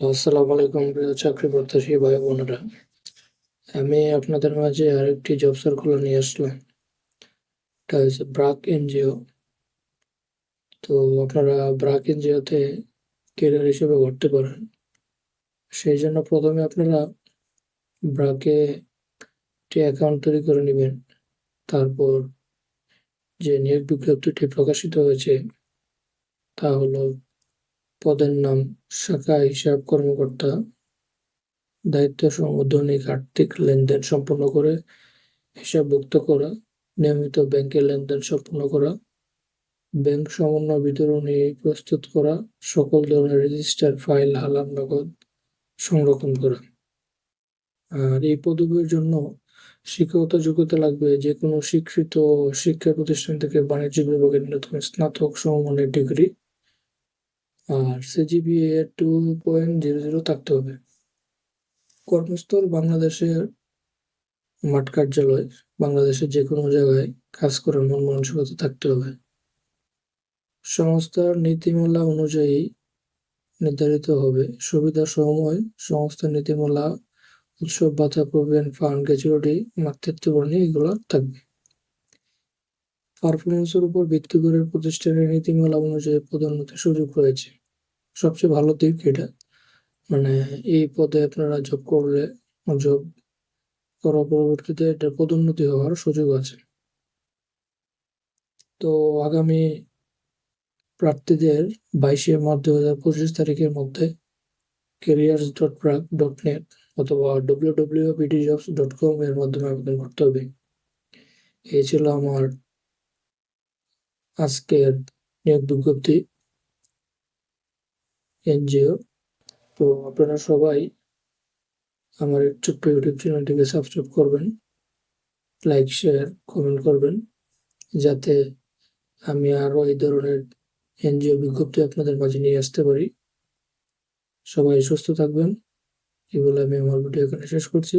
আসসালামু আলাইকুম, প্রিয় চাকরি প্রত্যাশী ভাই বোনেরা। আমি আপনাদের মাঝে আরেকটি জব সার্কুলার নিয়ে আসলাম। এটা হচ্ছে ব্রাক এনজিও তো আপনারা ব্রাক এনজিওতে কেরিয়ার হিসেবে ভর্তি পারেন সেই জন্য প্রথমে আপনারা ব্রাকে একটি অ্যাকাউন্ট তৈরি করে নেবেন। তারপর যে নিয়োগ বিজ্ঞপ্তিটি প্রকাশিত হয়েছে, তা হলো পদের নাম শাখা হিসাব কর্মকর্তা, দায়িত্ব দৈনিক আর্থিক লেনদেন সম্পন্ন করে, হিসাবভুক্ত করা, নিয়মিত ব্যাংকের লেনদেন সম্পন্ন করা, ব্যাংক সমন্বয় বিতরণী প্রস্তুত করা, সকল ধরনের রেজিস্টার ফাইল, হালাল নগদ সংরক্ষণ করা। আর এই পদবীর জন্য শিক্ষাগত যোগ্যতা লাগবে যে কোনো স্বীকৃত শিক্ষা প্রতিষ্ঠান থেকে বাণিজ্য বিভাগের ন্যূনতম স্নাতক সমমানের ডিগ্রি। আর CGPA two point zero zero থাকতে হবে। কর্মস্থল বাংলাদেশের মাঠ কার্যালয়, বাংলাদেশের যে কোনো জায়গায় কাজ করার মন মানসিকতা থাকতে হবে। সংস্থার নীতিমালা অনুযায়ী নির্ধারিত হবে। সুবিধা সময় সংস্থার নীতিমালা, উৎসব, ভাতা, প্রভিডেন্ট, ফান্ড গ্যাচুরিটি মাতৃত্ববর্ণী এগুলো থাকবে। পারফরমেন্সের উপর ভিত্তি করে প্রতিষ্ঠানের নীতিমালা অনুযায়ী পদোন্নতির সুযোগ রয়েছে। সবচেয়ে ভালো দিক এটা। মানে এই পদে আপনারা জব করলে জব করার পরবর্তীতে এটা পদোন্নতি হওয়ার সুযোগ আছে। তো আগামী প্রার্থীদের বাইশে মার্চ দু হাজার পঁচিশ তারিখের মধ্যে careers dot BRAC dot net অথবা W W BD jobs dot com এর মাধ্যমে আবেদন করতে হবে। এই ছিল আমার আজকের নিয়োগ বিজ্ঞপ্তি এনজিও। তো আপনারা সবাই আমার ছোট্ট ইউটিউব চ্যানেলটিকে সাবস্ক্রাইব করবেন লাইক শেয়ার কমেন্ট করবেন, যাতে আমি আরও এই ধরনের এনজিও বিজ্ঞপ্তি আপনাদের মাঝে নিয়ে আসতে পারি। সবাই সুস্থ থাকবেন এই বলে আমি আমার ভিডিও এখানে শেষ করছি।